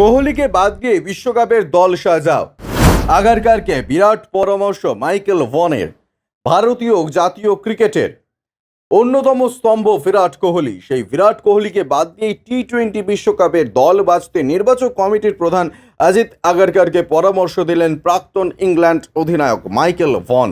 কোহলিকে বাদ দিয়ে বিশ্বকাপের দল সাজাও। আগারকারকে বিরাট পরামর্শ মাইকেল ভনের, ভারতীয় জাতীয় ক্রিকেটের। অন্যতম স্তম্ভ বিরাট কোহলি, সেই বিরাট কোহলিকে বাদ দিয়ে টি টোয়েন্টি বিশ্বকাপের দল বাঁচতে নির্বাচক কমিটির প্রধান অজিত আগারকারকে পরামর্শ দিলেন প্রাক্তন ইংল্যান্ড অধিনায়ক মাইকেল ভন।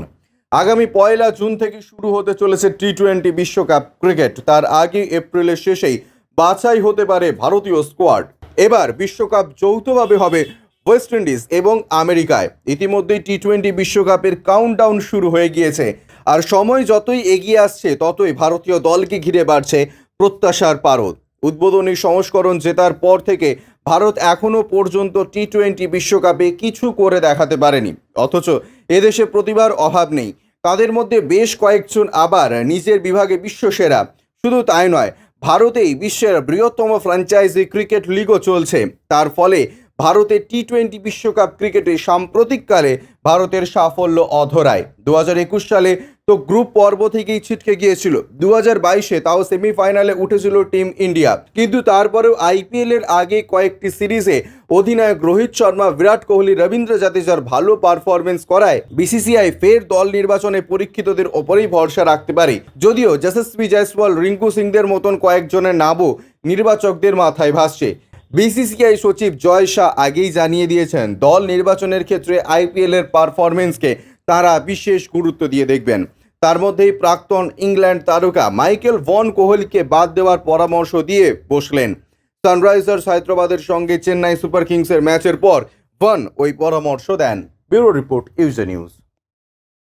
আগামী পয়লা জুন থেকে শুরু হতে চলেছে টি টোয়েন্টি বিশ্বকাপ ক্রিকেট। তার আগে এপ্রিলের শেষেই বাছাই হতে পারে ভারতীয় স্কোয়াড এবার বিশ্বকাপ যৌথভাবে হবে ওয়েস্ট ইন্ডিজ এবং আমেরিকায়। ইতিমধ্যেই টি টোয়েন্টি বিশ্বকাপের কাউন্টডাউন শুরু হয়ে গিয়েছে। আর সময় যতই এগিয়ে আসছে, ততই ভারতীয় দলকে ঘিরে বাড়ছে প্রত্যাশার পারদ। উদ্বোধনী সংস্করণ জেতার পর থেকে ভারত এখনও পর্যন্ত টি টোয়েন্টি বিশ্বকাপে কিছু করে দেখাতে পারেনি। অথচ এদেশে প্রতিভার অভাব নেই। তাদের মধ্যে বেশ কয়েকজন আবার নিজের বিভাগে বিশ্বসেরা। শুধু তাই নয় ভারতেই বিশ্বের বৃহত্তম ফ্র্যাঞ্চাইজি ক্রিকেট লিগও চলছে। তার ফলে ভারতের টি টোয়েন্টি বিশ্বকাপ ক্রিকেটে সাম্প্রতিককালে ভারতের সাফল্য অধরায়। দু একুশ সালে তো গ্রুপ পর্ব থেকেই ছিটকে গিয়েছিল। দু হাজার বাইশে তাও সেমিফাইনালে উঠেছিল টিম ইন্ডিয়া। কিন্তু তারপরেও আইপিএল এর আগে কয়েকটি সিরিজে অধিনায়ক রোহিত শর্মা, বিরাট কোহলি, রবীন্দ্র জাদেজার ভালো পারফরমেন্স করায় বিসিসিআই ফের দল নির্বাচনে পরীক্ষিতদের ওপরেই ভরসা রাখতে পারে। যদিও যশস্বী জয়সওয়াল, রিঙ্কু সিংদের মতন কয়েকজনের নামও নির্বাচকদের মাথায় ভাসছে। বিসিসিআই সচিব জয় শাহ আগেই জানিয়ে দিয়েছেন, দল নির্বাচনের ক্ষেত্রে আইপিএল এর পারফরমেন্সকে তারা বিশেষ গুরুত্ব দিয়ে দেখবেন। তার মধ্যেই প্রাক্তন ইংল্যান্ড তারকা মাইকেল ভন কোহলিকে বাদ দেওয়ার পরামর্শ দিয়ে বসলেন। সানরাইজার্স হায়দ্রাবাদের সঙ্গে চেন্নাই সুপার কিংসের ম্যাচের পর ভন ওই পরামর্শ দেন। Bureau report UJ news.